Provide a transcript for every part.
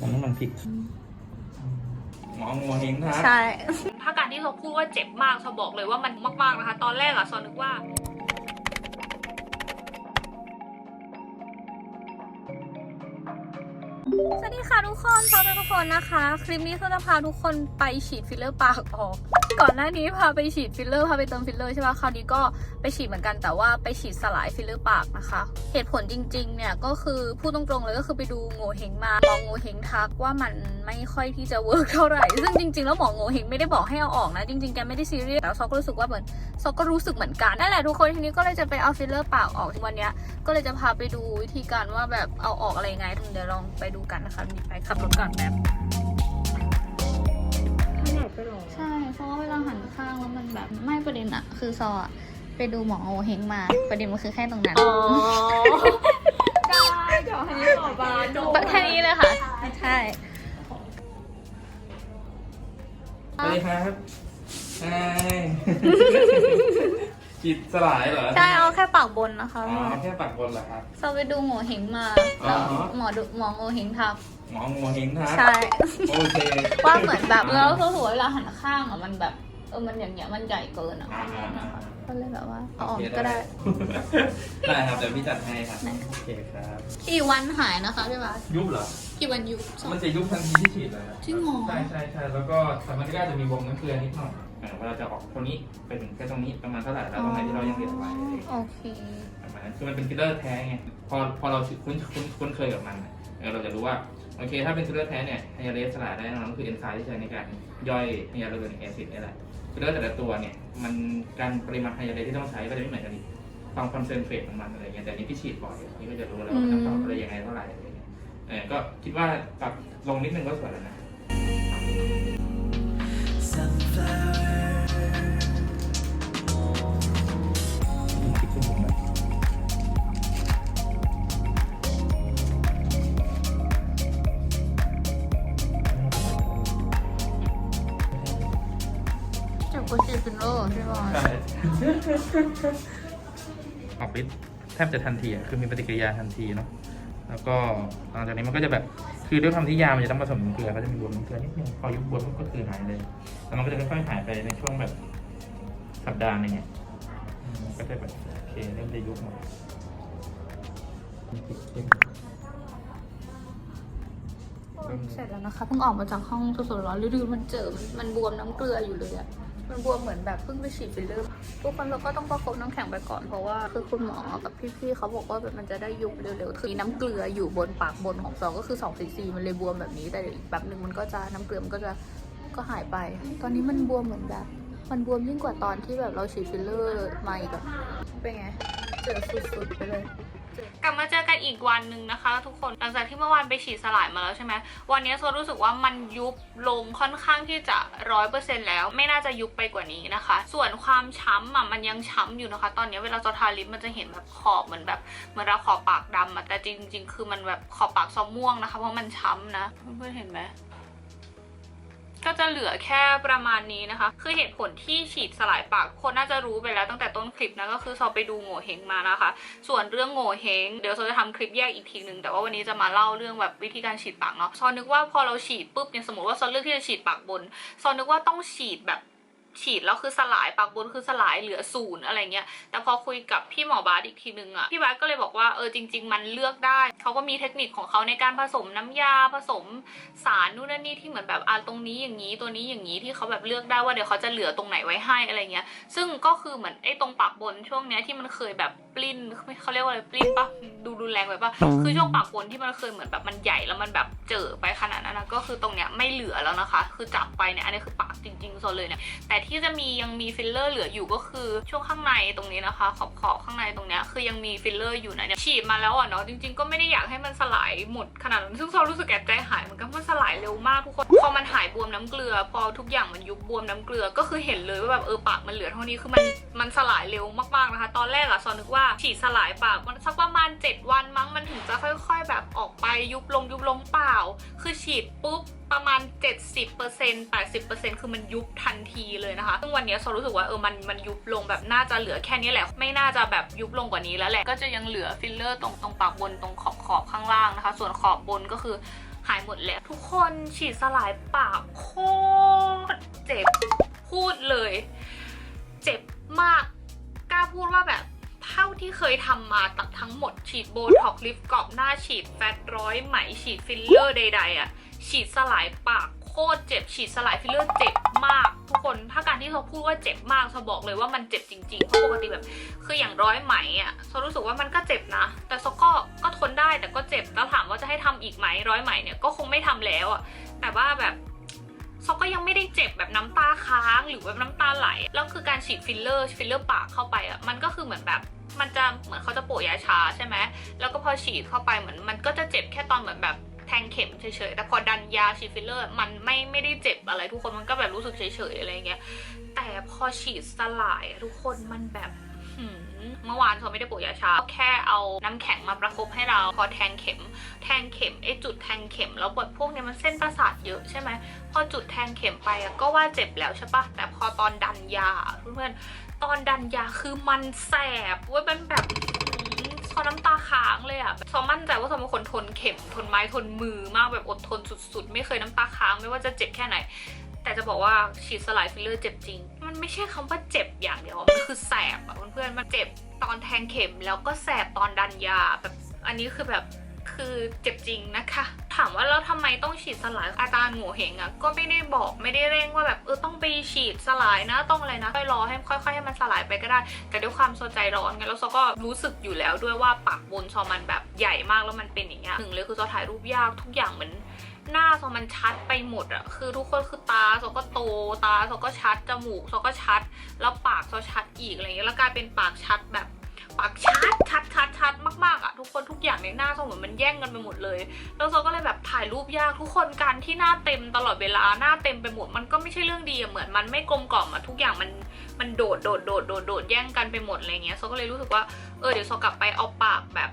ทำให้มันพลิกหมองัวเฮงครับ ใช่ ถ้าการที่เขาพูดว่าเจ็บมากเขาบอกเลยว่ามันมากๆนะคะ ตอนแรกอะซอนนึกว่า วัสดีค่ะทุกคนซอนทุกคนนะคะ คลิปนี้คือจะพาทุกคนไปฉีดฟิลเลอร์ปากออก ก่อนหน้านี้พาไปฉีดฟิลเลอร์พาไปเติมฟิลเลอร์ใช่ปะคราวนี้ก็ไปฉีดเหมือนกันแต่ว่าไปฉีดสลายฟิลเลอร์ปากนะคะ เหตุผลจริงๆเนี่ยก็คือพูดตรงๆเลยก็คือไปดูโงเฮงมาหมอโงเฮงทักว่ามันไม่ค่อยที่จะเวิร์กเท่าไหร่ ซึ่งจริงๆแล้วหมอโงเฮงไม่ได้บอกให้เอาออกนะ จริงๆแกไม่ได้ซีเรียสแต่ซอกก็รู้สึกว่าเหมือนซอกก็รู้สึกเหมือนกันนั่นแหละทุกคนทีนี้ก็เลยจะไปเอาฟิลเลอร์ปากออกวันนี้ก็เลยจะพาไปดูวิธีการว่าแบบเอาออกอะไรไงเดี๋ยวลองไปดูกันนะคะมีไปขับรถก่อนแป๊บไม่อยากไปหรอ ใช่ เพราะว่าเวลาหันข้างแล้วมันแบบไม่ประเด็นอะคือซออะไปดูหมอโอเฮงมา ประเด็นมันคือแค่ตรงนั้น อ๋อ ได้เดี๋ยวให้หมอบาดูแค่นี้เลยค่ะ ใช่สวัสดีครับไฮฉีดสลายเหรอ ใช่เอาแค่ปากบนนะคะอ๋อแค่ปากบนเหรอครับซอไปดูหมอเฮงมาอ๋อ แล้วหมอดูหมอโอเฮงทักหมองัวเฮงครับใช่ โอเคว่าเหมือนแบบแล้วเขาถือว่าเวลาหันข้างอะมันแบบเออมันอย่างเงี้ยมันใหญ่เกินอะอ่าอ่าอ่าก็เลยแบบว่าเอาออกโคก็ได้ได้ครับเดี๋ยวพี่จัดให้ครับโอเคครับกี่วันหายนะคะพี่บาสยุบเหรอ กี่วันยุบมันจะยุบทันทีที่ฉีดเลยครับจริงเหรอ ใช่ใช่ใช่แล้วก็แต่มันก็อาจจะมีวงน้ำเกลือนิดหน่อยเออ ว่าเราจะออกตรงนี้ไปถึงแค่ตรงนี้ประมาณเท่าไหร่แล้วตรงไหนที่เรายังเหลือไว้อะไรอย่างเงี้ยโอเคประมาณนั้นคือมันเป็นฟิลเลอร์แท้ไงพอพอเราคุ้นคุ้นคุ้นเคยกับมันอะเออเราจะรู้ว่าโอเค ถ้าเป็นฟิลเลอร์แท้เนี่ยไฮยาเลสสลายได้แน่นอนก็คือเอนไซม์ที่ใช้ในการย่อยไฮยาลูรอนิกแอซิดนี่แหละฟิลเลอร์แต่ละตัวเนี่ยมันการปริมาณไฮยาเลสที่ต้องใช้ก็จะไม่เหมือนกันอีกความคอนเซนเทรตของมันอะไรเงี้ยแต่อันนี้พี่ฉีดบ่อยพี่ก็จะรู้แล้วว่าจะปรับอะไรยังไงเท่าไหร่อะไรเงี้ยเออก็คิดว่าปรับลงนิดนึงก็สวยแล้วนะ เจ็บกว่าฉีดฟิลเลอร์ใช่ป่ะใช่ออกฤทธิ์แทบจะทันทีอะคือมีปฏิกิริยาทันทีเนาะแล้วก็หลังจากนี้มันก็จะแบบคือด้วยความที่ยามันจะต้องผสมน้ำเกลือก็จะมีบวมน้ำเกลือนิดนึงพอยุบบวมก็คือหายเลยแล้วมันก็จะค่อยๆหายไปในช่วงแบบสัปดาห์หนึงเนี่ยอืมก็จะแบบโอเคเริ่มจะยุบหมดเสร็จแล้วนะคะเพิ่งออกมาจากห้องสดๆร้อนฤดูมันเจอมันมันบวมน้ำเกลืออยู่เลยอะ มันบวมเหมือนแบบเพิ่งไปฉีดฟิลเลอร์ทุกคนเราก็ต้องประคบน้ำแข็งไปก่อนเพราะว่าคือคุณหมอกับพี่ๆเขาบอกว่าแบบมันจะได้ยุบเร็วๆคือมีน้ำเกลืออยู่บนปากบนของซองก็คือ2 cc มันเลยบวมแบบนี้แต่อีกแบบหนึ่งมันก็จะน้ำเกลือมันก็จะก็หายไป ตอนนี้มันบวมเหมือนแบบ มันบวมยิ่งกว่าตอนที่แบบเราฉีดฟิลเลอร์มาอีกอะเป็นไงเจอสุดๆไปเลย กลับมาเจอกันอีกวันหนึ่งนะคะ ทุกคนหลังจากที่เมื่อวานไปฉีดสลายมาแล้วใช่ไหมวันนี้โซรู้สึกว่ามันยุบลงค่อนข้างที่จะร้อยเปอร์เซ็นแล้ว ไม่น่าจะยุบไปกว่านี้นะคะ ส่วนความช้ำอะมันยังช้ำอยู่นะคะ ตอนนี้เวลาโซทาลิปมันจะเห็นแบบขอบเหมือนแบบเหมือนเราขอบปากดำอะแต่จริง ๆ คือมันแบบขอบปากซอมม่วงนะคะ เพราะมันช้ำนะเพื่อนๆเห็นไหม ก็จะเหลือแค่ประมาณนี้นะคะ คือเหตุผลที่ฉีดสลายปากคนน่าจะรู้ไปแล้วตั้งแต่ต้นคลิปนะก็คือซอไปดูโง่เฮงมานะคะ ส่วนเรื่องโง่เฮงเดี๋ยวซอจะทำคลิปแยกอีกทีหนึ่งแต่ว่าวันนี้จะมาเล่าเรื่องแบบวิธีการฉีดปากเนาะซอนึกว่าพอเราฉีดปุ๊บเนี่ยสมมติว่าซอเลือกที่จะฉีดปากบนซอนึกว่าต้องฉีดแบบ ฉีดแล้วคือสลายปากบนคือสลายเหลือศูนย์อะไรเงี้ยแต่พอคุยกับพี่หมอบาสอีกทีนึงอะพี่บาสก็เลยบอกว่าเออจริง ๆ มันเลือกได้เขาก็มีเทคนิคของเขาในการผสมน้ำยาผสมสารนู่นนั่นนี่ที่เหมือนแบบอ่าตรงนี้อย่างนี้ตัวนี้อย่างนี้ที่เขาแบบเลือกได้ว่าเดี๋ยวเขาจะเหลือตรงไหนไว้ให้อะไรเงี้ย ซึ่งก็คือเหมือนไอ้ตรงปากบนช่วงเนี้ยที่มันเคยแบบปลิ้นเขาเรียกว่าอะไรปลิ้นปะดูรุนแรงไปปะคือช่วงปากบนที่มันเคยเหมือนแบบมันใหญ่แล้วมันแบบเจอไปขนาดนั้นนะก็คือตรงเนี้ยไม่เหลือแล้วนะคะ คือจับไปเนี่ยอันนี้คือปากจริงๆโซนเลยเนี่ยแต่ที่จะมียังมีฟิลเลอร์เหลืออยู่ก็คือช่วงข้างในตรงนี้นะคะ ขอบขอบข้างในตรงเนี้ยคือยังมีฟิลเลอร์อยู่นะเนี่ยฉีดมาแล้วอะเนาะจริงๆก็ไม่ได้อยากให้มันสลายหมดขนาดนั้นซึ่งเรารู้สึกแอบใจหายเหมือนกันมันสลายเร็วมากทุกคนพอมันหายบวมน้ำเกลือ พอทุกอย่างมันยุบบวมน้ำเกลือก็คือเห็นเลยว่าแบบเออปากมันเหลือเท่านี้คือมันมันสลายเร็วมากๆนะคะ ตอนแรกอะซอนนึกว่าฉีดสลายปากมันสักประมาณ 7 วันมั้ง ยุบลงยุบลงเปล่า คือฉีดปุ๊บประมาณ 70% 80%คือมันยุบทันทีเลยนะคะ ซึ่งวันนี้โซรู้สึกว่าเออมันมันยุบลงแบบน่าจะเหลือแค่นี้แหละ ไม่น่าจะแบบยุบลงกว่านี้แล้วแหละ ก็จะยังเหลือฟิลเลอร์ตรงตรงปากบนตรงขอบขอบข้างล่างนะคะ ส่วนขอบบนก็คือหายหมดแล้ว ทุกคนฉีดสลายปากโคตรเจ็บพูดเลย เจ็บมากกล้าพูดว่าแบบ ท่าที่เคยทำมาตัดทั้งหมดฉีดโบท็อกลิฟต์กรอบหน้าฉีดแฟตร้อยไหมฉีดฟิลเลอร์ใดๆอะ่ะฉีดสลายปากโคตรเจ็บ ฉีดสลายฟิลเลอร์เจ็บมาก ทุกคนถ้าการที่เขาพูดว่าเจ็บมากเขาบอกเลยว่ามันเจ็บจริงๆเพราะปกติแบบ คืออย่างร้อยไหมอะเขารู้สึกว่ามันก็เจ็บนะ แต่เขาก็ก็ทนได้แต่ก็เจ็บแล้วถามว่าจะให้ทำอีกไหมร้อยไหมเนี่ยก็คงไม่ทำแล้วอะแต่ว่าแบบ เขาก็ยังไม่ได้เจ็บแบบน้ำตาค้างหรือแบบน้ำตาไหลแล้วคือการฉีดฟิลเลอร์ฟิลเลอร์ปากเข้าไปอะมันก็คือเหมือนแบบมันจะเหมือนเขาจะโปะยาชาใช่ไหมแล้วก็พอฉีดเข้าไปเหมือนมันก็จะเจ็บแค่ตอนเหมือนแบบแทงเข็มเฉยๆ แต่พอดันยาฉีดฟิลเลอร์ มันไม่ไม่ได้เจ็บอะไรทุกคนมันก็แบบรู้สึกเฉยๆอะไรเงี้ย แต่พอฉีดสลายทุกคนมันแบบ เมื่อวานเขาไม่ได้โปะยาชาแค่เอาน้ำแข็งมาประคบให้เรา พอแทงเข็ม แทงเข็มไอ้จุดแทงเข็มแล้วแบบพวกเนี้ยมันเส้นประสาทเยอะใช่ไหมพอจุดแทงเข็มไปก็ว่าเจ็บแล้วใช่ปะแต่พอตอนดันยาเพื่อนๆตอนดันยาคือมันแสบเว้ยมันแบบหืมซอน้ำตาค้างเลยอะซอมั่นใจว่าซอเป็นคนทนเข็มทนไม้ทนมือมากแบบอดทนสุด ๆ ไม่เคยน้ำตาค้างไม่ว่าจะเจ็บแค่ไหน แต่จะบอกว่าฉีดสลายฟิลเลอร์เจ็บจริง มันไม่ใช่คำว่าเจ็บอย่างเดียว มันคือแสบอะเพื่อนๆ มันเจ็บตอนแทงเข็มแล้วก็แสบตอนดันยาแบบอันนี้คือแบบคือเจ็บจริงนะคะ ถามว่าแล้วทำไมต้องฉีดสลายอาจารย์หมูเหงอะก็ไม่ได้บอกไม่ได้เร่งว่าแบบเออต้องไปฉีดสลายนะต้องอะไรนะค่อยรอให้ค่อยๆให้มันสลายไปก็ได้ แต่ด้วยความโซใจร้อนไงแล้วซอก็รู้สึกอยู่แล้วด้วยว่าปากบนซอมันแบบใหญ่มากแล้วมันเป็นอย่างเงี้ยหนึ่งเลยคือซอถ่ายรูปยากทุกอย่างเหมือน หน้าโซมันชัดไปหมดอะคือทุกคนคือตาโซก็โตตาโซก็ชัดจมูกโซก็ชัด แล้วปากโซชัดอีกอะไรเงี้ยแล้วกลายเป็นปากชัดแบบปากชัดชัดชัดชัดมากๆอะทุกคนทุกอย่างในหน้าโซเหมือนมันแย่งกันไปหมดเลย แล้วโซก็เลยแบบถ่ายรูปยากทุกคนการที่หน้าเต็มตลอดเวลาหน้าเต็มไปหมดมันก็ไม่ใช่เรื่องดีอะเหมือนมันไม่กลมกล่อมอะทุกอย่างมันมันโดดโดดโดดโดดโดดแย่งกันไปหมดอะไรเงี้ยโซก็เลยรู้สึกว่าเออเดี๋ยวโซกลับไปเอาปากแบบ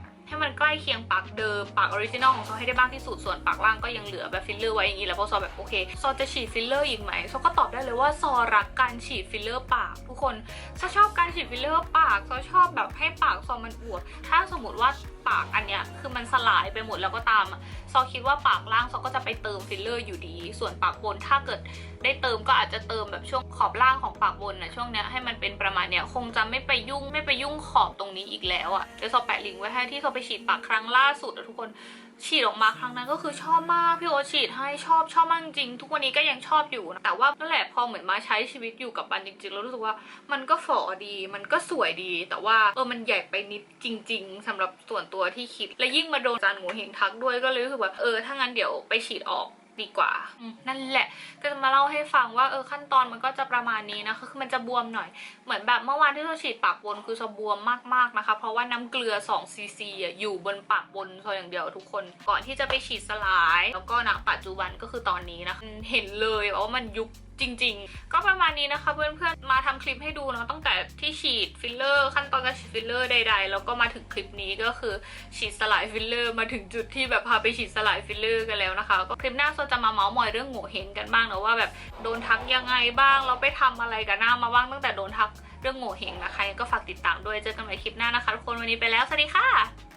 ล้เคียงปากเดิมปากออริจินอลของซอให้ได้บ้างที่สุดส่วนปากล่างก็ยังเหลือแบบฟิลเลอร์ไว้อย่างนี้แล้วเพราะซอแบบโอเคซอจะฉีดฟิลเลอร์อีกไหมซอก็ตอบได้เลยว่าซอรักการฉีดฟิลเลอร์ปาก ทุกคนซอชอบการฉีดฟิลเลอร์ปากซอชอบแบบให้ปากซอมันอวบถ้าสมมติว่า ปากอันเนี้ยคือมันสลายไปหมดแล้วก็ตามอะซอคิดว่าปากล่างซอก็จะไปเติมฟิลเลอร์อยู่ดี ส่วนปากบนถ้าเกิดได้เติมก็อาจจะเติมแบบช่วงขอบล่างของปากบนนะช่วงเนี้ยให้มันเป็นประมาณเนี้ยคงจะไม่ไปยุ่งไม่ไปยุ่งขอบตรงนี้อีกแล้วอะ่ะเดี๋ยวซอแปะลิงก์ไว้ให้ที่ซอไปฉีดปากครั้งล่าสุดอะทุกคน ฉีดออกมาครั้งนั้นก็คือชอบมากพี่โอฉีดให้ชอบชอบมากจริง ทุกวันนี้ก็ยังชอบอยู่นะแต่ว่านั่นแหละพอเหมือนมาใช้ชีวิตอยู่กับมันจริงๆแล้วรู้สึกว่ามันก็ฝ่อดี มันก็สวยดี แต่ว่าเออมันใหญ่ไปนิดจริง ๆสำหรับส่วนตัวที่คิด และยิ่งมาโดนจานหมูเห็นทักด้วยก็เลยรู้สึกว่าเออถ้างั้นเดี๋ยวไปฉีดออก ดีกว่าอืมนั่นแหละ ก็จะมาเล่าให้ฟังว่าเออขั้นตอนมันก็จะประมาณนี้นะคะคือมันจะบวมหน่อย เหมือนแบบเมื่อวานที่เราฉีดปากบนคือจะบวมมากๆนะคะ เพราะว่าน้ำเกลือ2ซีซีอะอยู่บนปากบนซอยอย่างเดียวทุกคน ก่อนที่จะไปฉีดสลาย แล้วก็ณปัจจุบันก็คือตอนนี้นะเห็นเลยว่ามันยุบ จริง ๆ ก็ประมาณนี้นะคะ เพื่อนๆ มาทำคลิปให้ดูเนาะตั้งแต่ที่ฉีดฟิลเลอร์ขั้นตอนการฉีดฟิลเลอร์ใด ๆ แล้วก็มาถึงคลิปนี้ก็คือฉีดสลายฟิลเลอร์ มาถึงจุดที่แบบพาไปฉีดสลายฟิลเลอร์กันแล้วนะคะ ก็คลิปหน้าโซจะมาเมาส์มอยเรื่องโง่เฮงกันบ้างเนาะว่าแบบโดนทักยังไงบ้างเราไปทำอะไรกับหน้ามาบ้างตั้งแต่โดนทักเรื่องโง่เฮงนะคะก็ฝากติดตามด้วยเจอกันใหม่คลิปหน้านะคะทุกคนวันนี้ไปแล้วสวัสดีค่ะ